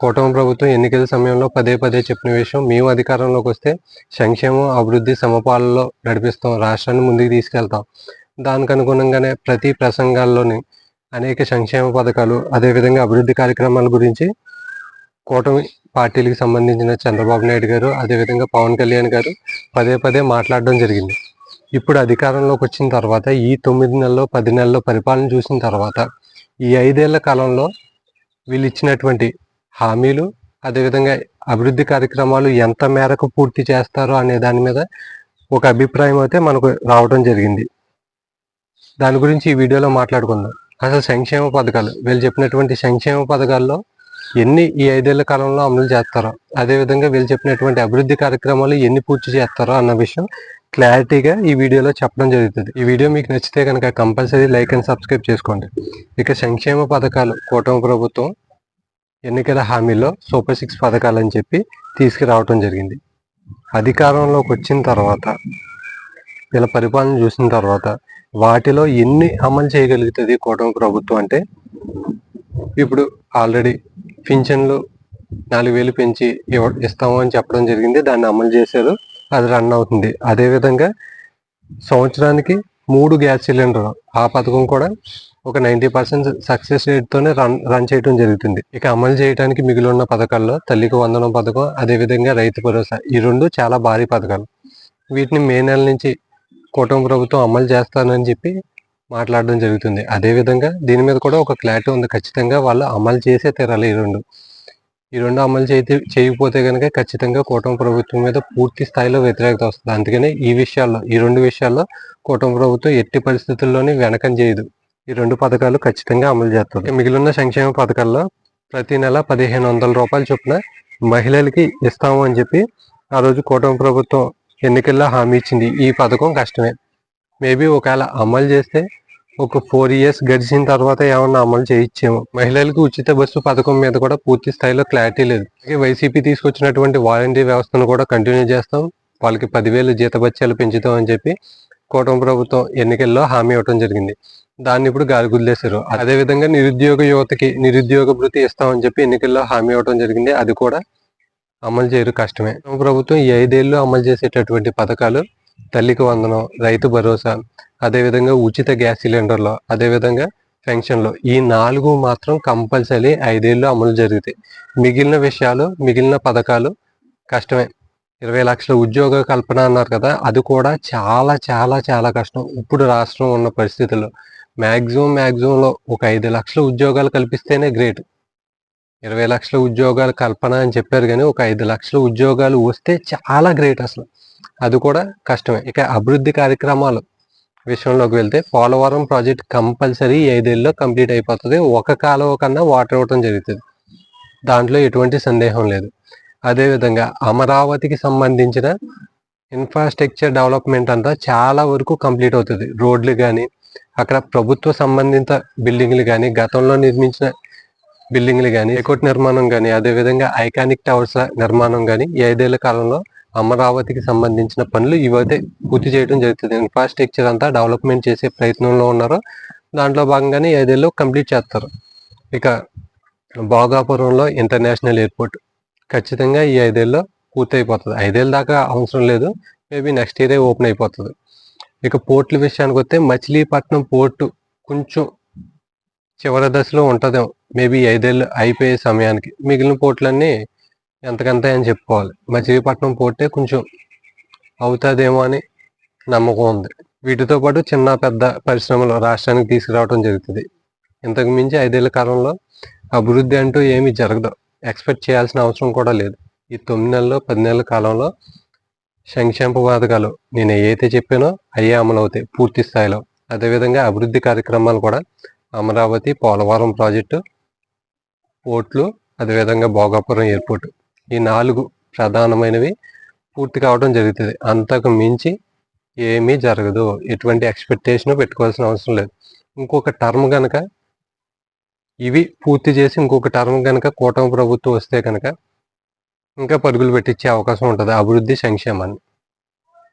కూటమి ప్రభుత్వం ఎన్నికల సమయంలో పదే పదే చెప్పిన విషయం మేము అధికారంలోకి వస్తే సంక్షేమం అభివృద్ధి సమపాలలో నడిపిస్తాం రాష్ట్రాన్ని ముందుకు తీసుకెళ్తాం. దానికి అనుగుణంగానే ప్రతి ప్రసంగాల్లోని అనేక సంక్షేమ పథకాలు అదేవిధంగా అభివృద్ధి కార్యక్రమాల గురించి కూటమి పార్టీలకు సంబంధించిన చంద్రబాబు నాయుడు గారు అదేవిధంగా పవన్ కళ్యాణ్ గారు పదే పదే మాట్లాడడం జరిగింది. ఇప్పుడు అధికారంలోకి వచ్చిన తర్వాత ఈ తొమ్మిది నెలల్లో పది నెలల్లో పరిపాలన చూసిన తర్వాత ఈ ఐదేళ్ళ కాలంలో వీళ్ళు ఇచ్చినటువంటి హామీలు అదేవిధంగా అభివృద్ధి కార్యక్రమాలు ఎంత మేరకు పూర్తి చేస్తారో అనే దాని మీద ఒక అభిప్రాయం అయితే మనకు రావడం జరిగింది. దాని గురించి ఈ వీడియోలో మాట్లాడుకుందాం. అసలు సంక్షేమ పథకాలు వీళ్ళు చెప్పినటువంటి సంక్షేమ పథకాల్లో ఎన్ని ఈ ఐదేళ్ళ కాలంలో అమలు చేస్తారో అదేవిధంగా వీళ్ళు చెప్పినటువంటి అభివృద్ధి కార్యక్రమాలు ఎన్ని పూర్తి చేస్తారో అన్న విషయం క్లారిటీగా ఈ వీడియోలో చెప్పడం జరుగుతుంది. ఈ వీడియో మీకు నచ్చితే కనుక కంపల్సరీ లైక్ అండ్ సబ్స్క్రైబ్ చేసుకోండి. ఇక సంక్షేమ పథకాలు కూటమి ప్రభుత్వం ఎన్నికల హామీలో సూపర్ సిక్స్ పథకాలని చెప్పి తీసుకురావటం జరిగింది. అధికారంలోకి వచ్చిన తర్వాత వీళ్ళ పరిపాలన చూసిన తర్వాత వాటిలో ఎన్ని అమలు చేయగలుగుతుంది కూటమి ప్రభుత్వం అంటే ఇప్పుడు ఆల్రెడీ పింఛన్లు నాలుగు వేలు పెంచి ఇవ్వ ఇస్తాము అని చెప్పడం జరిగింది. దాన్ని అమలు చేశారు. అది రన్ అవుతుంది. అదేవిధంగా సంవత్సరానికి మూడు గ్యాస్ సిలిండర్ ఆ పథకం కూడా ఒక నైంటీ పర్సెంట్ సక్సెస్ రేట్తోనే రన్ రన్ చేయడం జరుగుతుంది. ఇక అమలు చేయడానికి మిగిలి ఉన్న పథకాల్లో తల్లికి వందనం పథకం అదేవిధంగా రైతు భరోసా ఈ రెండు చాలా భారీ పథకాలు. వీటిని మే నెల నుంచి కూటమి ప్రభుత్వం అమలు చేస్తానని చెప్పి మాట్లాడడం జరుగుతుంది. అదేవిధంగా దీని మీద కూడా ఒక క్లారిటీ ఉంది. ఖచ్చితంగా వాళ్ళు అమలు చేసే తీరాలి ఈ రెండు. ఈ రెండు అమలు చేతి చేయకపోతే కనుక ఖచ్చితంగా కూటమి ప్రభుత్వం మీద పూర్తి స్థాయిలో వ్యతిరేకత వస్తుంది. అందుకనే ఈ విషయాల్లో ఈ రెండు విషయాల్లో కూటమి ప్రభుత్వం ఎట్టి పరిస్థితుల్లోనే వెనకం చేయదు. ఈ రెండు పథకాలు ఖచ్చితంగా అమలు చేస్తుంది. మిగిలిన సంక్షేమ పథకాల్లో ప్రతి నెల పదిహేను వందల రూపాయలు చొప్పున మహిళలకి ఇస్తాము అని చెప్పి ఆ రోజు కూటమి ప్రభుత్వం ఎన్నికల్లో హామీ ఇచ్చింది. ఈ పథకం కష్టమే. మేబీ ఒకవేళ అమలు చేస్తే ఒక ఫోర్ ఇయర్స్ గడిచిన తర్వాత ఏమన్నా అమలు చేయించేమో. మహిళలకు ఉచిత బస్సు పథకం మీద కూడా పూర్తి స్థాయిలో క్లారిటీ లేదు. అలాగే వైసీపీ తీసుకొచ్చినటువంటి వాలంటీ వ్యవస్థను కూడా కంటిన్యూ చేస్తాం. వాళ్ళకి పదివేలు జీతభత్యాలు పెంచుతాం అని చెప్పి కూటమి ప్రభుత్వం ఎన్నికల్లో హామీ ఇవ్వడం జరిగింది. దాన్ని ఇప్పుడు గాలి గుద్దేశారు. అదేవిధంగా నిరుద్యోగ యువతకి నిరుద్యోగ భృతి ఇస్తామని చెప్పి ఎన్నికల్లో హామీ ఇవ్వడం జరిగింది. అది కూడా అమలు చేయరు కష్టమే. ప్రభుత్వం ఈ ఐదేళ్ళు అమలు చేసేటటువంటి పథకాలు తల్లికి వందనం రైతు భరోసా అదేవిధంగా ఉచిత గ్యాస్ సిలిండర్లు అదేవిధంగా పెన్షన్లు. ఈ నాలుగు మాత్రం కంపల్సరీ ఐదేళ్ళు అమలు జరుగుతాయి మిగిలిన విషయాలు మిగిలిన పథకాలు కష్టమే. ఇరవై లక్షల ఉద్యోగ కల్పన అన్నారు కదా అది కూడా చాలా చాలా చాలా కష్టం. ఇప్పుడు రాష్ట్రం ఉన్న పరిస్థితుల్లో మ్యాక్సిమం మ్యాక్సిమంలో ఒక ఐదు లక్షల ఉద్యోగాలు కల్పిస్తేనే గ్రేట్. ఇరవై లక్షల ఉద్యోగాలు కల్పన అని చెప్పారు కానీ ఒక ఐదు లక్షల ఉద్యోగాలు వస్తే చాలా గ్రేట్ అసలు. అది కూడా కష్టమే. ఇక అభివృద్ధి కార్యక్రమాలు విషయంలోకి వెళ్తే పోలవరం ప్రాజెక్ట్ కంపల్సరీ ఐదేళ్ళలో కంప్లీట్ అయిపోతుంది. ఒక కాలువ కన్నా వాటర్ ఇవ్వటం జరుగుతుంది. దాంట్లో ఎటువంటి సందేహం లేదు. అదేవిధంగా అమరావతికి సంబంధించిన ఇన్ఫ్రాస్ట్రక్చర్ డెవలప్మెంట్ అంతా చాలా వరకు కంప్లీట్ అవుతుంది. రోడ్లు కానీ అక్కడ ప్రభుత్వ సంబంధిత బిల్డింగ్లు కానీ గతంలో నిర్మించిన బిల్డింగ్లు కానీ ఎకోట్ నిర్మాణం కానీ అదేవిధంగా ఐకానిక్ టవర్స్ నిర్మాణం కానీ ఈ ఐదేళ్ళ కాలంలో అమరావతికి సంబంధించిన పనులు ఇవైతే పూర్తి చేయడం జరుగుతుంది. ఇన్ఫ్రాస్ట్రక్చర్ అంతా డెవలప్మెంట్ చేసే ప్రయత్నంలో ఉన్నారు. దాంట్లో భాగంగానే ఐదేళ్ళు కంప్లీట్ చేస్తారు. ఇక భోగాపురంలో ఇంటర్నేషనల్ ఎయిర్పోర్ట్ ఖచ్చితంగా ఈ ఐదేళ్ళలో పూర్తి అయిపోతుంది ఐదేళ్ళ దాకా అవసరం లేదు. మేబీ నెక్స్ట్ ఇయరే ఓపెన్ అయిపోతుంది. ఇక పోర్ట్ల విషయానికి వస్తే మచిలీపట్నం పోర్టు కొంచెం చివరి దశలో ఉంటుందేమో. మేబీ ఐదేళ్ళు అయిపోయే సమయానికి మిగిలిన పోర్టులన్నీ ఎంతకంత అని చెప్పుకోవాలి. మచిలీపట్నం పోర్టే కొంచెం అవుతుందేమో అని నమ్మకం ఉంది. వీటితో పాటు చిన్న పెద్ద పరిశ్రమలు రాష్ట్రానికి తీసుకురావడం జరుగుతుంది. ఇంతకు మించి ఐదేళ్ళ కాలంలో అభివృద్ధి అంటూ ఏమీ జరగదు. ఎక్స్పెక్ట్ చేయాల్సిన అవసరం కూడా లేదు. ఈ తొమ్మిది నెలలో పది నెలల కాలంలో సంక్షేమ పథకాలు నేను ఏదైతే చెప్పానో అయ్యే అమలు అవుతాయి పూర్తి స్థాయిలో. అదేవిధంగా అభివృద్ధి కార్యక్రమాలు కూడా అమరావతి పోలవరం ప్రాజెక్టు పోర్ట్లు అదేవిధంగా భోగాపురం ఎయిర్పోర్ట్ ఈ నాలుగు ప్రధానమైనవి పూర్తి కావడం జరుగుతుంది. అంతకు మించి ఏమీ జరగదు. ఎటువంటి ఎక్స్పెక్టేషన్ పెట్టుకోవాల్సిన అవసరం లేదు. ఇంకొక టర్మ్ కనుక ఇవి పూర్తి చేసి ఇంకొక టర్మ్ కనుక కూటమి ప్రభుత్వం వస్తే కనుక ఇంకా పరుగులు పెట్టించే అవకాశం ఉంటుంది. అభివృద్ధి సంక్షేమాన్ని.